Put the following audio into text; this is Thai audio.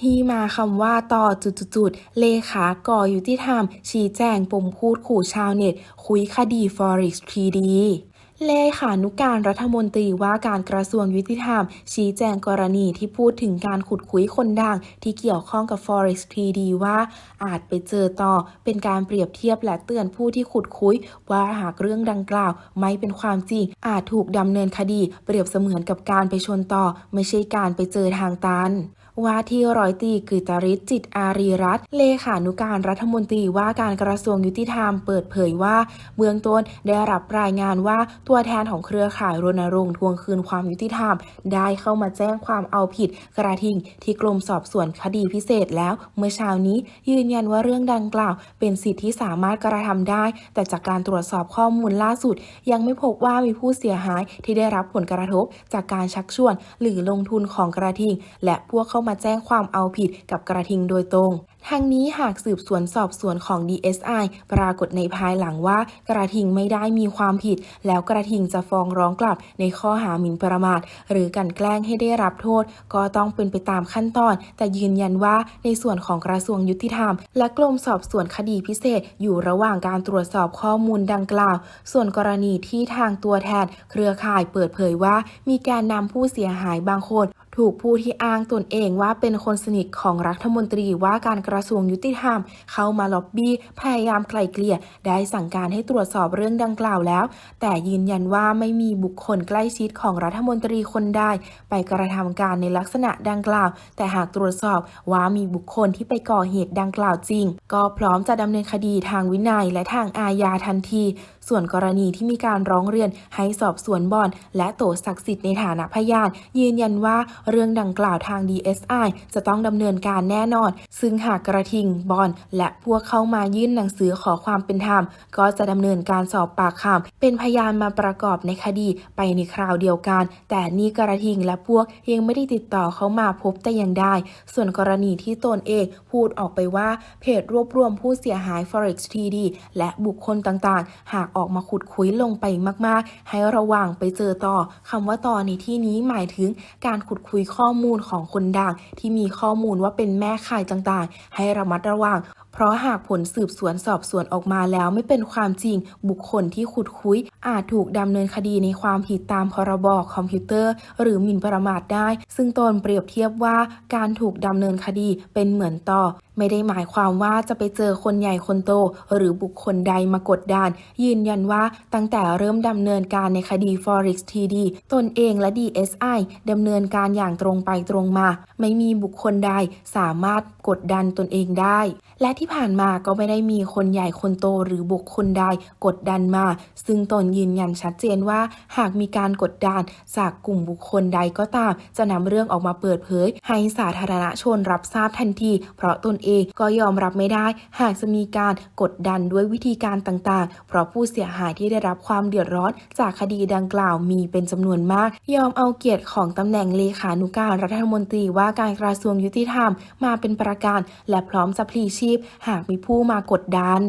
ที่มาคำว่าต่อจุดๆเลขาก่อยุติธรรม ชี้แจงปมพูดขู่ชาวเน็ต คุยคดี Forex 3D เลขานุการรัฐมนตรีว่าการกระทรวงยุติธรรม ชี้แจงกรณีที่พูดถึงการขุดคุยคนดัง ที่เกี่ยวข้องกับ Forex 3D ว่า อาจไปเจอต่อเป็นการเปรียบเทียบและเตือนผู้ที่ขุดคุย ว่าหากเรื่องดังกล่าว ไม่เป็นความจริง อาจถูกดำเนินคดี เปรียบเสมือนกับการไปชนต่อ ไม่ใช่การไปเจอทางตัน ว่าที่ร้อยตีกฤตริศจิตอารีรัตเลขานุการรัฐมนตรีว่าการกระทรวงยุติธรรมเปิดเผยว่า เบื้องต้นได้รับรายงานว่าตัวแทนของเครือข่ายรณรงค์ทวงคืนความยุติธรรม ได้เข้ามาแจ้งความเอาผิดกระทิงที่กรมสอบสวนคดีพิเศษแล้ว เมื่อเช้านี้ยืนยันว่าเรื่องดังกล่าว เป็นสิทธิที่สามารถกระทำได้ แต่จากการตรวจสอบข้อมูลล่าสุด ยังไม่พบว่ามีผู้เสียหายที่ได้รับผลกระทบ จากการชักชวน หรือลงทุนของกระทิงและพวกเข้ามาแจ้งความเอาผิดกับกระทิงโดยตรงทั้งนี้หากสืบสวนสอบสวนของ DSI ปรากฏในภายหลังว่า กระทิงไม่ได้มีความผิด แล้วกระทิงจะฟ้องร้องกลับในข้อหาหมิ่นประมาท หรือกันแกล้งให้ได้รับโทษ ก็ต้องเป็นไปตามขั้นตอน แต่ยืนยันว่าในส่วนของกระทรวงยุติธรรม และกรมสอบสวนคดีพิเศษ อยู่ระหว่างการตรวจสอบข้อมูลดังกล่าว ส่วนกรณีที่ทางตัวแทน เครือข่ายเปิดเผยว่า มีการนำผู้เสียหายบางคน ถูกผู้ที่อ้างตนเองว่าเป็นคนสนิทของรัฐมนตรีว่าการกระทรวงยุติธรรม เข้ามาล็อบบี้พยายามไกล่เกลี่ย ได้สั่งการให้ตรวจสอบเรื่องดังกล่าวแล้ว แต่ยืนยันว่าไม่มีบุคคลใกล้ชิดของรัฐมนตรีคนใดไปกระทำการในลักษณะดังกล่าว แต่หากตรวจสอบว่ามีบุคคลที่ไปก่อเหตุดังกล่าวจริง ก็พร้อมจะดำเนินคดีทางวินัยและทางอาญาทันที ส่วนกรณีที่มีการร้องเรียนให้สอบสวนบอลและโตศักดิ์สิทธิ์ในฐานะพยาน ยืนยันว่าเรื่องดังกล่าวทาง DSI จะต้องดำเนินการแน่นอน ซึ่งหากกระทิงบอลและพวกเข้ามายื่นหนังสือขอความเป็นธรรม ก็จะดำเนินการสอบปากคำเป็นพยานมาประกอบในคดีไปในคราวเดียวกัน แต่นี่กระทิงและพวกยังไม่ได้ติดต่อเข้ามาพบแต่อย่างใดส่วนกรณีที่ตนเองพูดออกไปว่าเพจรวบรวมผู้เสียหาย Forex TD และบุคคลต่างๆ หากออกมาขุดคุยลงไปมากๆ ให้ระวังไปเจอต่อคำว่าต่อในที่นี้หมายถึงการขุดคุยข้อมูลของคนดังที่มีข้อมูลว่าเป็นแม่ข่ายต่างๆ ให้ระมัดระวังเพราะหากผลสืบสวนสอบสวนออกมาแล้วไม่เป็นความจริง บุคคลที่ขุดคุย อาจถูกดำเนินคดีในความผิดตามพรบคอมพิวเตอร์ หรือหมิ่นประมาทได้ ซึ่งตนเปรียบเทียบว่าการถูกดำเนินคดีเป็นเหมือนต่อ ไม่ได้หมายความว่าจะไปเจอคนใหญ่คนโต หรือบุคคลใดมากดดันยืนยันว่าตั้งแต่เริ่มดำเนินการในคดี Forex TD ตนเองและ DSI ดำเนินการอย่างตรงไปตรงมา ไม่มีบุคคลใดสามารถกดดันตนเองได้ และที่ผ่านมาก็ไม่ได้มีคนใหญ่คนโตหรือบุคคลใดกดดันมา ซึ่งตนยืนยันชัดเจนว่าหากมีการกดดันจากกลุ่มบุคคลใดก็ตาม จะนำเรื่องออกมาเปิดเผย ให้สาธารณชนรับทราบทันที เพราะตนเองก็ยอมรับไม่ได้ หากจะมีการกดดันด้วยวิธีการต่างๆ เพราะผู้เสียียหายที่ได้รับความเดือดร้อนจากคดีดังกล่าวมีเป็นจำนวนมาก ยอมเอาเกียรติของตำแหน่งเลขานุการรัฐมนตรีว่าการกระทรวงยุติธรรมมาเป็นประการ และพร้อมจะพลีชีพ หากมีผู้มากดดัน